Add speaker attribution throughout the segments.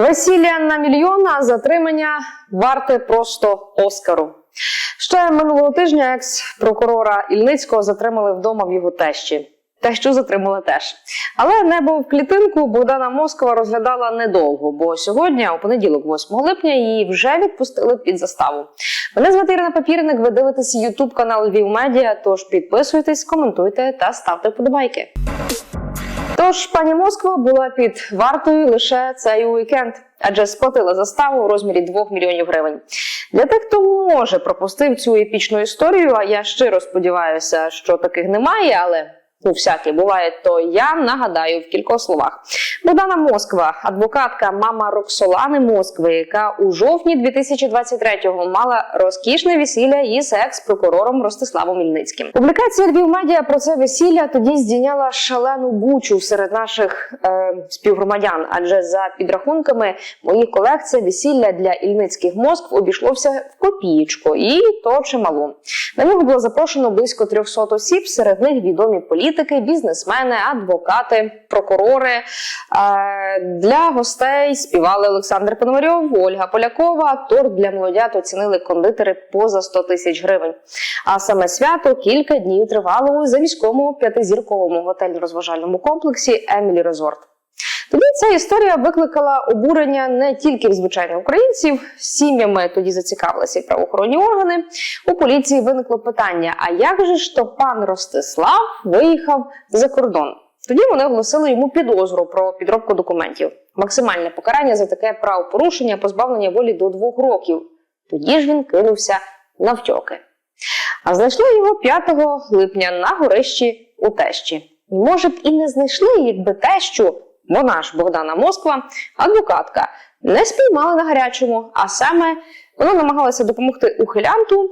Speaker 1: Весілля на мільйон, а затримання варте просто Оскару. Ще минулого тижня екс-прокурора Ільницького затримали вдома в його тещі. Тещу затримали теж. Але небо в клітинку Богдана Москова розглядала недовго, бо сьогодні, у понеділок, 8 липня, її вже відпустили під заставу. Мене звати Ірина Папірник. Ви дивитеся Ютуб канал Львів Медіа. Тож підписуйтесь, коментуйте та ставте вподобайки. Тож пані Москва була під вартою лише цей уікенд, адже сплатила заставу у розмірі 2 мільйонів гривень. Для тих, хто може пропустив цю епічну історію, а я щиро сподіваюся, що таких немає, але ну, всяке буває, то я нагадаю в кількох словах. Богдана Москва, адвокатка, мама Роксолани Москви, яка у жовтні 2023-го мала розкішне весілля із екс-прокурором Ростиславом Ільницьким. Публікація Львів Медіа про це весілля тоді здійняла шалену бучу серед наших е, співгромадян. Адже за підрахунками моїх колег це весілля для Ільницьких Москв обійшлося в копієчку, і то чимало. На нього було запрошено близько 300 осіб. Серед них відомі політики, бізнесмени, адвокати, прокурори. Е, Для гостей співали Олександр Пономарьов, Ольга Полякова. Торт для молодят оцінили кондитери поза 100 тисяч гривень. А саме свято кілька днів тривало у заміському п'ятизірковому готельно-розважальному комплексі Емілі Резорт. Ця історія викликала обурення не тільки в звичайних українців. Сім'ями тоді зацікавилися і правоохоронні органи. У поліції виникло питання: а як же ж то пан Ростислав виїхав за кордон? Тоді вони оголосили йому підозру про підробку документів. Максимальне покарання за таке правопорушення, позбавлення волі до двох років. Тоді ж він кинувся навтьоки. А знайшли його 5 липня на горищі у тещі. Може б і не знайшли, якби тещу, вона ж Богдана Москва, адвокатка, не спіймали на гарячому, а саме вона намагалася допомогти ухилянту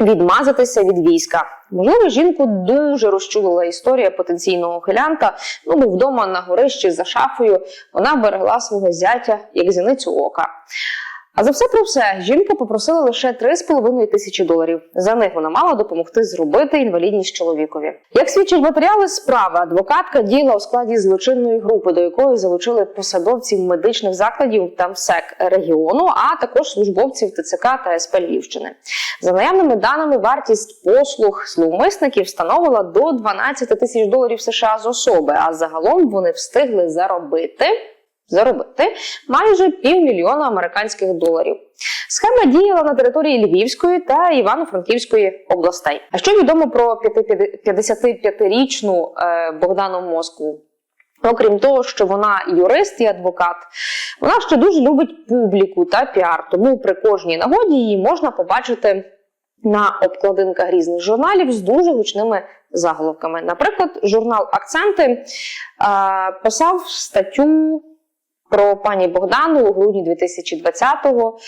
Speaker 1: відмазатися від війська. Можливо, жінку дуже розчулила історія потенційного ухилянта. Ну, бо вдома на горищі за шафою вона берегла свого зятя як зіницю ока. А за все про все жінка попросила лише 3,5 тисячі доларів. За них вона мала допомогти зробити інвалідність чоловікові. Як свідчать матеріали справи, адвокатка діяла у складі злочинної групи, до якої залучили посадовців медичних закладів та МСЕК регіону, а також службовців ТЦК та СП Львівщини. За наявними даними, вартість послуг зловмисників становила до 12 тисяч доларів США з особи. А загалом вони встигли заробити заробити майже півмільйона американських доларів. Схема діяла на території Львівської та Івано-Франківської областей. А що відомо про 55-річну е, Богдану Москву? Окрім того, що вона юрист і адвокат, вона ще дуже любить публіку та піар. Тому при кожній нагоді її можна побачити на обкладинках різних журналів з дуже гучними заголовками. Наприклад, журнал Акценти е, писав статтю про пані Богдану у грудні 2020-го,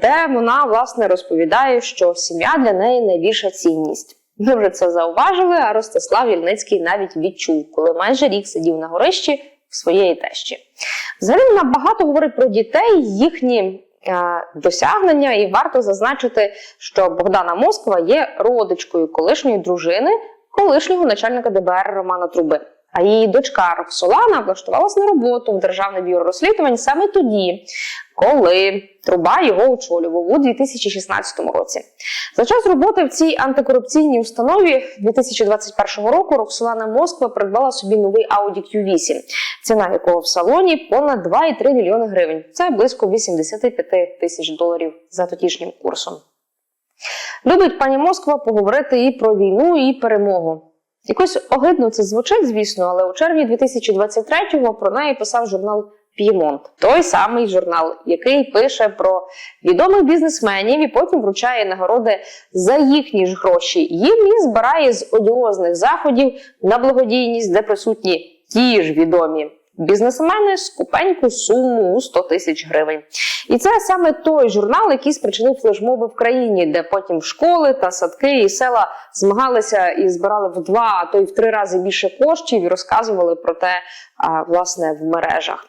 Speaker 1: де вона власне розповідає, що сім'я для неї найбільша цінність. Ми вже це зауважили, а Ростислав Ільницький навіть відчув, коли майже рік сидів на горищі в своєї тещі. Взагалі вона багато говорить про дітей, їхні досягнення, і варто зазначити, що Богдана Москва є родичкою колишньої дружини, колишнього начальника ДБР Романа Труби. А її дочка Роксолана влаштувалася на роботу в Державне бюро розслідувань саме тоді, коли труба його очолював у 2016 році. За час роботи в цій антикорупційній установі 2021 року Роксолана Москва придбала собі новий Audi Q8, ціна якого в салоні понад 2,3 мільйони гривень. Це близько 85 тисяч доларів за тодішнім курсом. Любить пані Москва поговорити і про війну, і перемогу. Якось огидно це звучить, звісно, але у червні 2023-го про неї писав журнал П'ємонт. Той самий журнал, який пише про відомих бізнесменів і потім вручає нагороди за їхні ж гроші. Їм і збирає з одіозних заходів на благодійність, де присутні ті ж відомі. Бізнесмени скупеньку суму у 100 тисяч гривень. І це саме той журнал, який спричинив флешмоби в країні, де потім школи та садки і села змагалися і збирали в два, а то й в три рази більше коштів і розказували про те, власне, в мережах.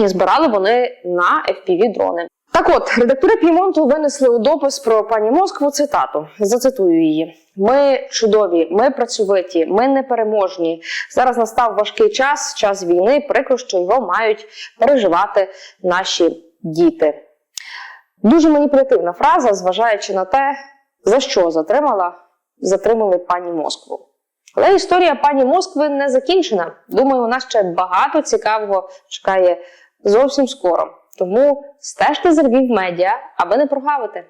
Speaker 1: І збирали вони на FPV-дрони. Так от, редактори П'ємонту винесли у допис про пані Москву цитату. Зацитую її: Ми чудові, ми працьовиті, ми непереможні. Зараз настав важкий час, час війни. Прикро, що його мають переживати наші діти. Дуже маніпулятивна фраза, зважаючи на те, за що затримала, затримали пані Москву. Але історія пані Москви не закінчена. Думаю, у нас ще багато цікавого чекає зовсім скоро. Тому стежте за Львів медіа, аби не прогавити.